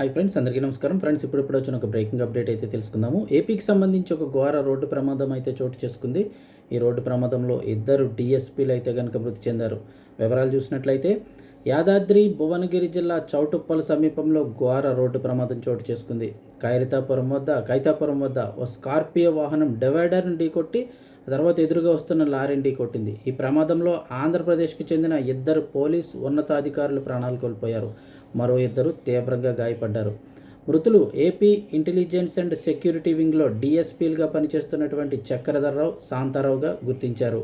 Hi friends అందరికీ నమస్కారం. Friends ఇప్పుడు ఇప్పుడు వచ్చిన ఒక బ్రేకింగ్ అప్డేట్ అయితే తెలుసుకుందాము. ఏపీకి సంబంధించి ఒక ఘోర రోడ్డు ప్రమాదం అయితే చోటు చేసుకుంది. ఈ రోడ్డు ప్రమాదంలో ఇద్దరు డిఎస్పీలు అయితే కనుక మృతి చెందారు. వివరాలు చూసినట్లయితే యాదాద్రి భువనగిరి జిల్లా చౌటుప్పల సమీపంలో ఘోర రోడ్డు ప్రమాదం చోటు చేసుకుంది. కైరితాపురం వద్ద కైతాపురం వద్ద ఓ స్కార్పియో వాహనం డివైడర్ను ఢీకొట్టి తర్వాత ఎదురుగా వస్తున్న లారీని ఢీకొట్టింది. ఈ ప్రమాదంలో ఆంధ్రప్రదేశ్కి చెందిన ఇద్దరు పోలీస్ ఉన్నతాధికారులు ప్రాణాలు కోల్పోయారు. మరో ఇద్దరు తీవ్రంగా గాయపడ్డారు. మృతులు ఏపీ ఇంటెలిజెన్స్ అండ్ సెక్యూరిటీ వింగ్లో డిఎస్పీలుగా పనిచేస్తున్నటువంటి చక్రధర్రావు శాంతారావుగా గుర్తించారు.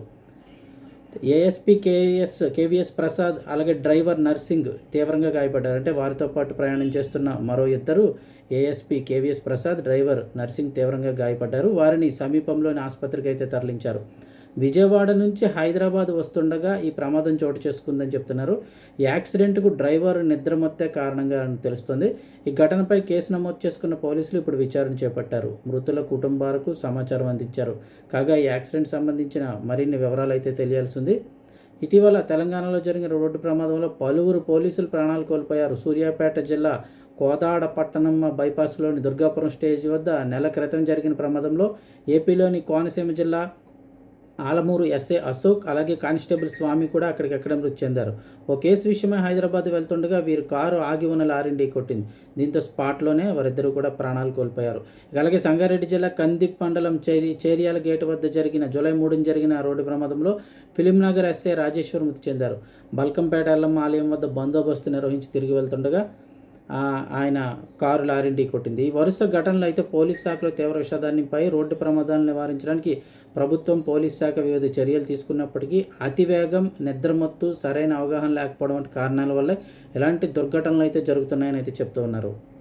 ఏఎస్పీ కేఎస్ కేవీఎస్ ప్రసాద్ అలాగే డ్రైవర్ నర్సింగ్ తీవ్రంగా గాయపడ్డారు. అంటే వారితో పాటు ప్రయాణం చేస్తున్న మరో ఇద్దరు ASP KVS Prasad driver Narsing తీవ్రంగా గాయపడ్డారు. వారిని సమీపంలోని ఆసుపత్రికి అయితే తరలించారు. విజయవాడ నుంచి హైదరాబాద్ వస్తుండగా ఈ ప్రమాదం చోటు చేసుకుందని చెప్తున్నారు. యాక్సిడెంట్కు డ్రైవర్ నిద్రమత్తే కారణంగా అని తెలుస్తుంది. ఈ ఘటనపై కేసు నమోదు చేసుకున్న పోలీసులు ఇప్పుడు విచారణ చేపట్టారు. మృతుల కుటుంబాలకు సమాచారం అందించారు. కాగా ఈ యాక్సిడెంట్ సంబంధించిన మరిన్ని వివరాలు అయితే తెలియాల్సి ఉంది. ఇటీవల తెలంగాణలో జరిగిన రోడ్డు ప్రమాదంలో పలువురు పోలీసులు ప్రాణాలు కోల్పోయారు. సూర్యాపేట జిల్లా కోదాడ పట్టణం బైపాస్లోని దుర్గాపురం స్టేజ్ వద్ద నెల క్రితం జరిగిన ప్రమాదంలో ఏపీలోని కోనసీమ జిల్లా ఆలమూరు ఎస్ఏ అశోక్ అలాగే కానిస్టేబుల్ స్వామి కూడా అక్కడికక్కడ మృతి చెందారు. ఓ కేసు విషయమై హైదరాబాద్ వెళ్తుండగా వీరు కారు ఆగి ఉన్న లారీని కొట్టింది. దీంతో స్పాట్లోనే వారిద్దరూ కూడా ప్రాణాలు కోల్పోయారు. అలాగే సంగారెడ్డి జిల్లా కందిప్ మండలం చేరి చేరియాల గేటు వద్ద జరిగిన జూలై మూడున జరిగిన రోడ్డు ప్రమాదంలో ఫిలింనగర్ ఎస్ఏ రాజేశ్వర్ మృతి చెందారు. బల్కంపేట ఎల్లమ్మ ఆలయం వద్ద బందోబస్తు నిర్వహించి తిరిగి వెళ్తుండగా ఆయన కారు లారీ కొట్టింది. ఈ వరుస ఘటనలు అయితే పోలీస్ శాఖలో తీవ్ర విషాదాన్నిపై రోడ్డు ప్రమాదాలను నివారించడానికి ప్రభుత్వం పోలీస్ శాఖ వివిధ చర్యలు తీసుకున్నప్పటికీ అతివేగం నిద్రమత్తు సరైన అవగాహన లేకపోవడం వంటి కారణాల వల్ల ఇలాంటి దుర్ఘటనలు అయితే జరుగుతున్నాయని అయితే చెప్తూ ఉన్నారు.